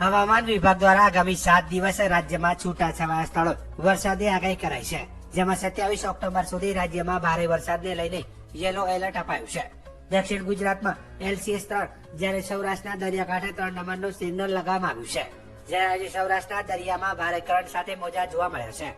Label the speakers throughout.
Speaker 1: હવામાન વિભાગ દ્વારા આગામી સાત દિવસ રાજ્યમાં છૂટાછવાયા સ્થળો વરસાદની આગાહી કરાઈ છે, જેમાં સત્યાવીસ ઓક્ટોબર સુધી રાજ્યમાં ભારે વરસાદને લઈને યેલો એલર્ટ અપાયું છે. દક્ષિણ ગુજરાતમાં એલસીએસ ત્રણ, જ્યારે સૌરાષ્ટ્રના દરિયાકાંઠે ત્રણ નંબરનું સિગ્નલ લગાવવામાં આવ્યું છે, જ્યારે આજે સૌરાષ્ટ્રના દરિયામાં ભારે કરંટ સાથે મોજા જોવા મળ્યા છે.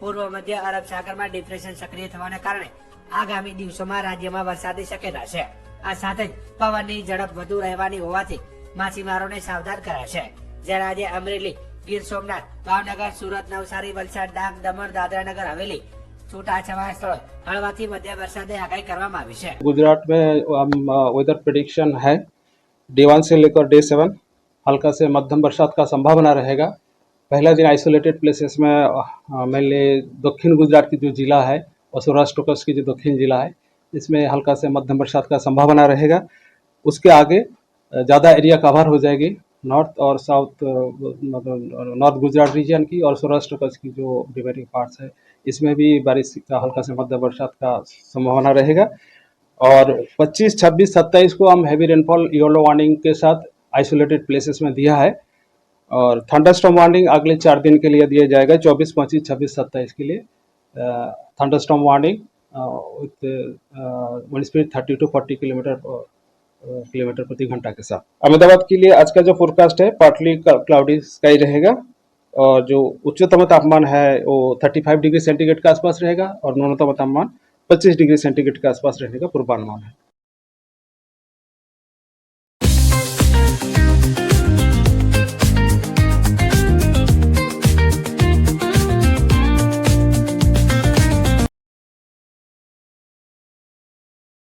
Speaker 1: પૂર્વ મધ્ય અરબ સાગરમાં ડિપ્રેશન સક્રિય થવાને કારણે આગામી દિવસોમાં રાજ્યમાં વરસાદની શક્યતા છે. આ સાથે જ પવનની ઝડપ વધુ રહેવાની હોવાથી માછીમારોને સાવધાન કરાયા છે જ્યારે આજે અમરેલી ગીર સોમનાથ ભાવનગર સુરત નવસારી વલસાડ ડાંગ દમણ દાદરાનગર હવેલી છૂટાછવાયા સ્થળો હળવાથી મધ્ય વરસાદની આગાહી કરવામાં આવી છે
Speaker 2: गुजरात में हम वेदर प्रिडिक्शन है डे वन से लेकर डे सेवन हल्का से मध्यम बरसात का संभावना रहेगा पहला दिन आइसोलेटेड प्लेसेस में मेनली दक्षिण गुजरात की जो जिला है और सौराष्ट्र कच्छ की जो दक्षिण जिला है इसमें हल्का से मध्यम बरसात का संभावना रहेगा उसके आगे अ, ज़्यादा एरिया कवर हो जाएगी। नॉर्थ और साउथ मतलब नॉर्थ गुजरात रीजन की और सौराष्ट्र कच्छ की जो रिमेनिंग पार्ट्स है इसमें भी बारिश का हल्का से मध्यम बरसात का संभावना रहेगा। और 25, 26, 27 को हम हैवी रेनफॉल येलो वार्निंग के साथ आइसोलेटेड प्लेसेस में दिया है। और थंडरस्टॉर्म वार्निंग अगले चार दिन के लिए दिया जाएगा 24, 25, 26, 27 के लिए। Thunderstorm warning with wind speed 30 to 40 kilometre kilometre प्रति घंटा के साथ। अहमदाबाद के लिए आज का जो फोरकास्ट है पार्टली क्लाउडी स्काई रहेगा और जो उच्चतम तापमान है, वो 35 डिग्री सेंटीग्रेड के आसपास रहेगा और न्यूनतम तापमान 25 डिग्री सेंटीग्रेड के आसपास रहने का पूर्वानुमान है।